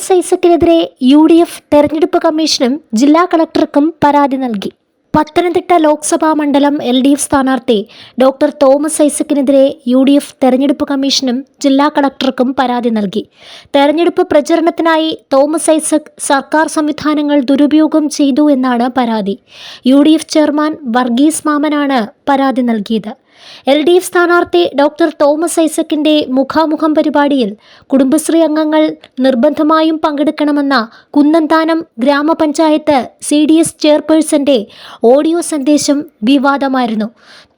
Thomas ഐസക്കിനെതിരെ U D F തെരഞ്ഞെടുപ്പ് കമ്മീഷനും ജില്ലാ കളക്ടർക്കും പരാതി നൽകി. പത്തനംതിട്ട ലോക്സഭാ മണ്ഡലം എൽ ഡി എഫ് സ്ഥാനാർത്ഥി ഡോക്ടർ തോമസ് ഐസക്കിനെതിരെ യു ഡി എഫ് തെരഞ്ഞെടുപ്പ് കമ്മീഷനും ജില്ലാ കളക്ടർക്കും പരാതി നൽകി. തെരഞ്ഞെടുപ്പ് പ്രചരണത്തിനായി തോമസ് ഐസക് സർക്കാർ സംവിധാനങ്ങൾ ദുരുപയോഗം ചെയ്തു എന്നാണ് പരാതി. യു ചെയർമാൻ വർഗീസ് മാമനാണ് പരാതി നൽകിയത്. എൽ ഡി എഫ് സ്ഥാനാർത്ഥി ഡോക്ടർ തോമസ് ഐസക്കിന്റെ മുഖാമുഖം പരിപാടിയിൽ കുടുംബശ്രീ അംഗങ്ങൾ നിർബന്ധമായും പങ്കെടുക്കണമെന്ന കുന്നന്താനം ഗ്രാമപഞ്ചായത്ത് സി ഡി എസ് ചെയർപേഴ്സന്റെ ഓഡിയോ സന്ദേശം വിവാദമായിരുന്നു.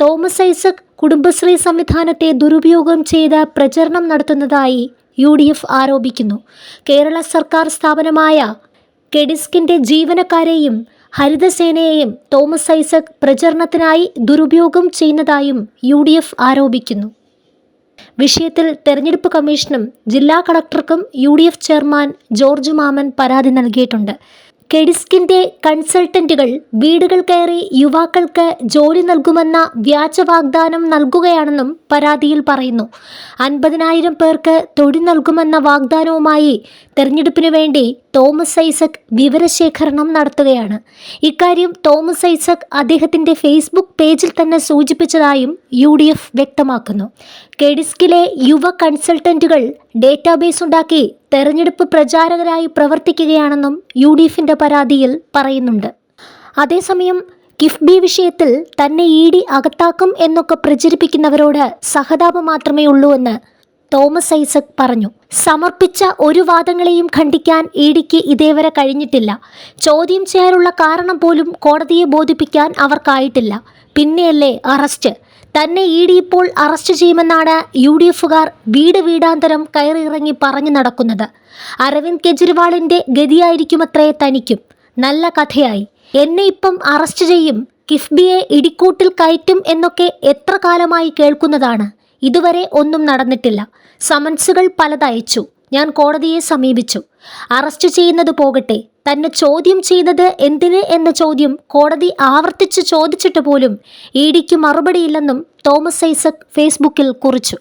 തോമസ് ഐസക് കുടുംബശ്രീ സംവിധാനത്തെ ദുരുപയോഗം ചെയ്ത് പ്രചരണം നടത്തുന്നതായി യു ഡി എഫ് ആരോപിക്കുന്നു. കേരള സർക്കാർ സ്ഥാപനമായ കെഡിസ്കിന്റെ ജീവനക്കാരെയും ഹരിതസേനയെയും തോമസ് ഐസക് പ്രചരണത്തിനായി ദുരുപയോഗം ചെയ്യുന്നതായും യു ഡി എഫ് ആരോപിക്കുന്നു. വിഷയത്തിൽ തെരഞ്ഞെടുപ്പ് കമ്മീഷനും ജില്ലാ കളക്ടർക്കും U D F chairman George Mammen പരാതി നൽകിയിട്ടുണ്ട്. കെഡിസ്കിന്റെ കൺസൾട്ടന്റുകൾ വീടുകൾ കയറി യുവാക്കൾക്ക് ജോലി നൽകുമെന്ന വ്യാജ വാഗ്ദാനം നൽകുകയാണെന്നും പരാതിയിൽ പറയുന്നു. അൻപതിനായിരം പേർക്ക് തൊഴിൽ നൽകുമെന്ന വാഗ്ദാനവുമായി തെരഞ്ഞെടുപ്പിനു വേണ്ടി തോമസ് ഐസക് വിവരശേഖരണം നടത്തുകയാണ്. ഇക്കാര്യം തോമസ് ഐസക് അദ്ദേഹത്തിന്റെ ഫേസ്ബുക്ക് പേജിൽ തന്നെ സൂചിപ്പിച്ചതായും യു ഡി എഫ് വ്യക്തമാക്കുന്നു. കെഡിസ്കിലെ യുവ കൺസൾട്ടന്റുകൾ ഡേറ്റാബേസ് ഉണ്ടാക്കി തെരഞ്ഞെടുപ്പ് പ്രചാരകരായി പ്രവർത്തിക്കുകയാണെന്നും യു ഡി എഫിന്റെ പരാതിയിൽ പറയുന്നുണ്ട്. അതേസമയം കിഫ്ബി വിഷയത്തിൽ തന്നെ ഇ ഡി അകത്താക്കും എന്നൊക്കെ പ്രചരിപ്പിക്കുന്നവരോട് സഹതാപം മാത്രമേ ഉള്ളൂ എന്ന് തോമസ് ഐസക് പറഞ്ഞു. സമർപ്പിച്ച ഒരു വാദങ്ങളെയും ഖണ്ഡിക്കാൻ ഇ ഡിക്ക് ഇതേവരെ കഴിഞ്ഞിട്ടില്ല. ചോദ്യം ചെയ്യാനുള്ള കാരണം പോലും കോടതിയെ ബോധിപ്പിക്കാൻ അവർക്കായിട്ടില്ല. പിന്നെയല്ലേ അറസ്റ്റ്. തന്നെ ഇ ഡി ഇപ്പോൾ അറസ്റ്റ് ചെയ്യുമെന്നാണ് യു ഡി എഫുകാർ വീട് വീടാന്തരം കയറിയിറങ്ങി പറഞ്ഞു നടക്കുന്നത്. അരവിന്ദ് കെജ്രിവാളിന്റെ ഗതിയായിരിക്കുമത്രേ തനിക്കും. നല്ല കഥയായി. എന്നെ ഇപ്പം അറസ്റ്റ് ചെയ്യും കിഫ്ബിയെ ഇടിക്കൂട്ടിൽ കയറ്റും എന്നൊക്കെ എത്ര കാലമായി കേൾക്കുന്നതാണ്. ഇതുവരെ ഒന്നും നടന്നിട്ടില്ല. സമൻസുകൾ പലതയച്ചു. ഞാൻ കോടതിയെ സമീപിച്ചു. അറസ്റ്റ് ചെയ്യുന്നത് പോകട്ടെ. തന്നെ ചോദ്യം ചെയ്തത് എന്തിന് എന്ന ചോദ്യം കോടതി ആവർത്തിച്ച് ചോദിച്ചിട്ട് പോലും ഇ ഡിക്ക് മറുപടിയില്ലെന്നും തോമസ് ഐസക് ഫേസ്ബുക്കിൽ കുറിച്ചു.